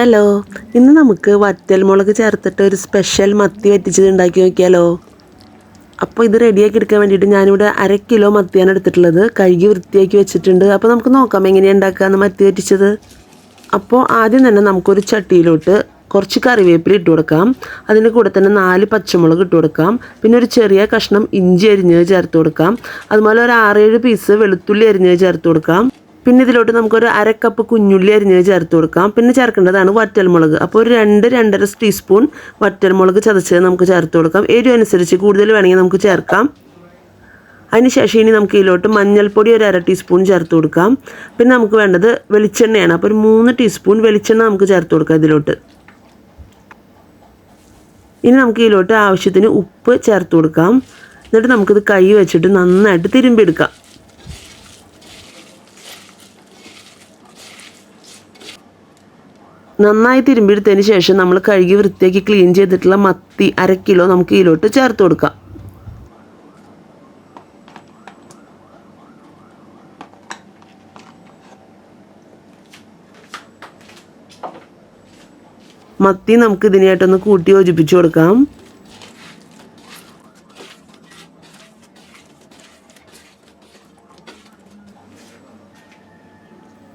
Hello ഇന്ന് നമുക്ക് വറ്റൽമുളക് ചേർത്തിട്ട് ഒരു സ്പെഷ്യൽ മത്തി വറ്റിച്ചത് ഉണ്ടാക്കി നോക്കിയാലോ? അപ്പോൾ ഇത് റെഡിയാക്കി എടുക്കാൻ വേണ്ടിയിട്ട് ഞാനിവിടെ അര കിലോ മത്തിയാണ് എടുത്തിട്ടുള്ളത്. കഴുകി വൃത്തിയാക്കി വെച്ചിട്ടുണ്ട്. അപ്പോൾ നമുക്ക് നോക്കാം എങ്ങനെയാണ് ഉണ്ടാക്കാമെന്ന് മത്തി വറ്റിച്ചത്. അപ്പോൾ ആദ്യം തന്നെ നമുക്കൊരു ചട്ടിയിലോട്ട് കുറച്ച് കറിവേപ്പില ഇട്ട് കൊടുക്കാം. അതിന് കൂടെ തന്നെ നാല് പച്ചമുളക് ഇട്ട് കൊടുക്കാം. പിന്നെ ഒരു ചെറിയ കഷ്ണം ഇഞ്ചി അരിഞ്ഞത് ചേർത്ത് കൊടുക്കാം. അതുപോലെ ഒരു ആറേഴ് പീസ് വെളുത്തുള്ളി അരിഞ്ഞത് ചേർത്ത് കൊടുക്കാം. പിന്നെ ഇതിലോട്ട് നമുക്കൊരു അര കപ്പ് കുഞ്ഞുള്ളി അരിഞ്ഞത് ചേർത്ത് കൊടുക്കാം. പിന്നെ ചേർക്കേണ്ടതാണ് വറ്റൽമുളക്. അപ്പോൾ ഒരു രണ്ട് രണ്ടര ടീസ്പൂൺ വറ്റൽമുളക് ചതച്ചത് നമുക്ക് ചേർത്ത് കൊടുക്കാം. എരിവ് അനുസരിച്ച് കൂടുതൽ വേണമെങ്കിൽ നമുക്ക് ചേർക്കാം. അതിനുശേഷം ഇനി നമുക്ക് ഇതിലോട്ട് മഞ്ഞൾപ്പൊടി ഒരു അര ടീസ്പൂൺ ചേർത്ത് കൊടുക്കാം. പിന്നെ നമുക്ക് വേണ്ടത് വെളിച്ചെണ്ണയാണ്. അപ്പോൾ ഒരു മൂന്ന് ടീസ്പൂൺ വെളിച്ചെണ്ണ നമുക്ക് ചേർത്ത് കൊടുക്കാം ഇതിലോട്ട്. ഇനി നമുക്ക് ഇതിലോട്ട് ആവശ്യത്തിന് ഉപ്പ് ചേർത്ത് കൊടുക്കാം. എന്നിട്ട് നമുക്കിത് കൈ വെച്ചിട്ട് നന്നായിട്ട് തിരുമ്പിയെടുക്കാം. നന്നായി തിരുമ്പിയെടുത്തതിന് ശേഷം നമ്മൾ കഴുകി വൃത്തിയാക്കി ക്ലീൻ ചെയ്തിട്ടുള്ള മത്തി അര കിലോ നമുക്ക് ഇതിലോട്ട് ചേർത്ത് കൊടുക്കാം. മത്തി നമുക്ക് ഇതിനായിട്ടൊന്ന് കൂട്ടി യോജിപ്പിച്ചു കൊടുക്കാം.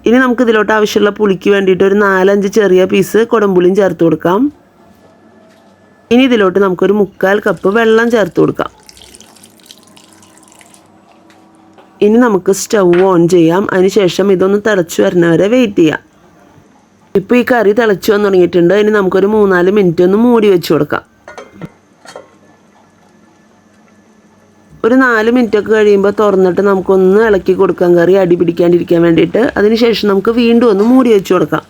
ഇനി നമുക്ക് ഇതിലോട്ട് ആവശ്യമുള്ള പുളിക്ക് വേണ്ടിയിട്ട് ഒരു നാലഞ്ച് ചെറിയ പീസ് കൊടമ്പുളിയും ചേർത്ത് കൊടുക്കാം. ഇനി ഇതിലോട്ട് നമുക്കൊരു മുക്കാൽ കപ്പ് വെള്ളം ചേർത്ത് കൊടുക്കാം. ഇനി നമുക്ക് സ്റ്റൗ ഓൺ ചെയ്യാം. അതിനുശേഷം ഇതൊന്ന് തിളച്ചു വരുന്നവരെ വെയിറ്റ് ചെയ്യാം. ഇപ്പോൾ ഈ കറി തിളച്ചു വന്ന് തുടങ്ങിയിട്ടുണ്ട്. ഇനി നമുക്കൊരു മൂന്നാൽ മിനിറ്റ് ഒന്ന് മൂടി വെച്ച് കൊടുക്കാം. ഒരു നാല് മിനിറ്റ് ഒക്കെ കഴിയുമ്പോൾ തുറന്നിട്ട് നമുക്കൊന്ന് ഇളക്കി കൊടുക്കാൻ കറി അടി പിടിക്കാണ്ടിരിക്കാൻ വേണ്ടിയിട്ട് അതിനുശേഷം നമുക്ക് വീണ്ടും ഒന്ന് മൂടി വെച്ച് കൊടുക്കാം.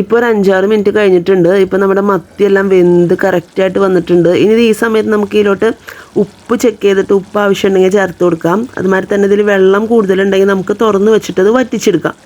ഇപ്പോൾ ഒരു അഞ്ചാറ് മിനിറ്റ് കഴിഞ്ഞിട്ടുണ്ട്. ഇപ്പോൾ നമ്മുടെ മത്തിയെല്ലാം വെന്ത് കറക്റ്റായിട്ട് വന്നിട്ടുണ്ട്. ഇനി ഈ സമയത്ത് നമുക്ക് ഇതിലോട്ട് ഉപ്പ് ചെക്ക് ചെയ്തിട്ട് ഉപ്പ് ആവശ്യമുണ്ടെങ്കിൽ ചേർത്ത് കൊടുക്കാം. അതുമാതിരി തന്നെ ഇതിൽ വെള്ളം കൂടുതലുണ്ടെങ്കിൽ നമുക്ക് തുറന്ന് വെച്ചിട്ട് അത് വറ്റിച്ചെടുക്കാം.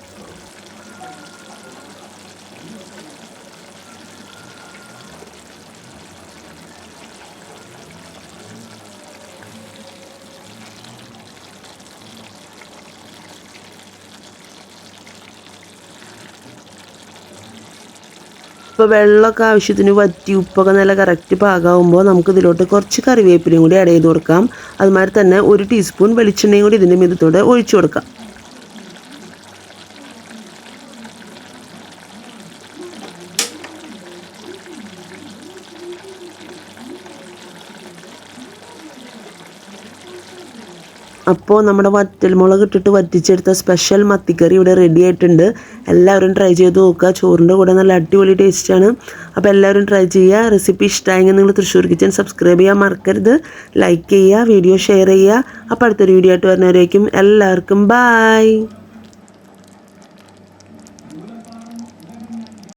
ഇപ്പോൾ വെള്ളമൊക്കെ ആവശ്യത്തിന് വറ്റി ഉപ്പൊക്കെ നല്ല കറക്റ്റ് പാകമാകുമ്പോൾ നമുക്ക് ഇതിലോട്ട് കുറച്ച് കറിവേപ്പിലയും കൂടി ആഡ് ചെയ്ത് കൊടുക്കാം. അതുമാതിരി തന്നെ ഒരു ടീസ്പൂൺ വെളിച്ചെണ്ണയും കൂടി ഇതിന്റെ മിതത്തോടെ ഒഴിച്ചു കൊടുക്കാം. അപ്പോൾ നമ്മുടെ വറ്റൽമുളക് ഇട്ടിട്ട് വറ്റിച്ചെടുത്ത സ്പെഷ്യൽ മത്തിക്കറി ഇവിടെ റെഡി ആയിട്ടുണ്ട്. എല്ലാവരും ട്രൈ ചെയ്ത് നോക്കുക. ചോറിന്റെ കൂടെ നല്ല അടിപൊളി ടേസ്റ്റാണ് അപ്പോൾ എല്ലാവരും ട്രൈ ചെയ്യുക. റെസിപ്പി ഇഷ്ടമായെങ്കിൽ നിങ്ങൾ തൃശ്ശൂർ കിച്ചൻ സബ്സ്ക്രൈബ് ചെയ്യാൻ മറക്കരുത്. ലൈക്ക് ചെയ്യുക വീഡിയോ ഷെയർ ചെയ്യുക. അപ്പോൾ അടുത്തൊരു വീഡിയോ ആയിട്ട് വരുന്നവരേക്കും എല്ലാവർക്കും ബായ്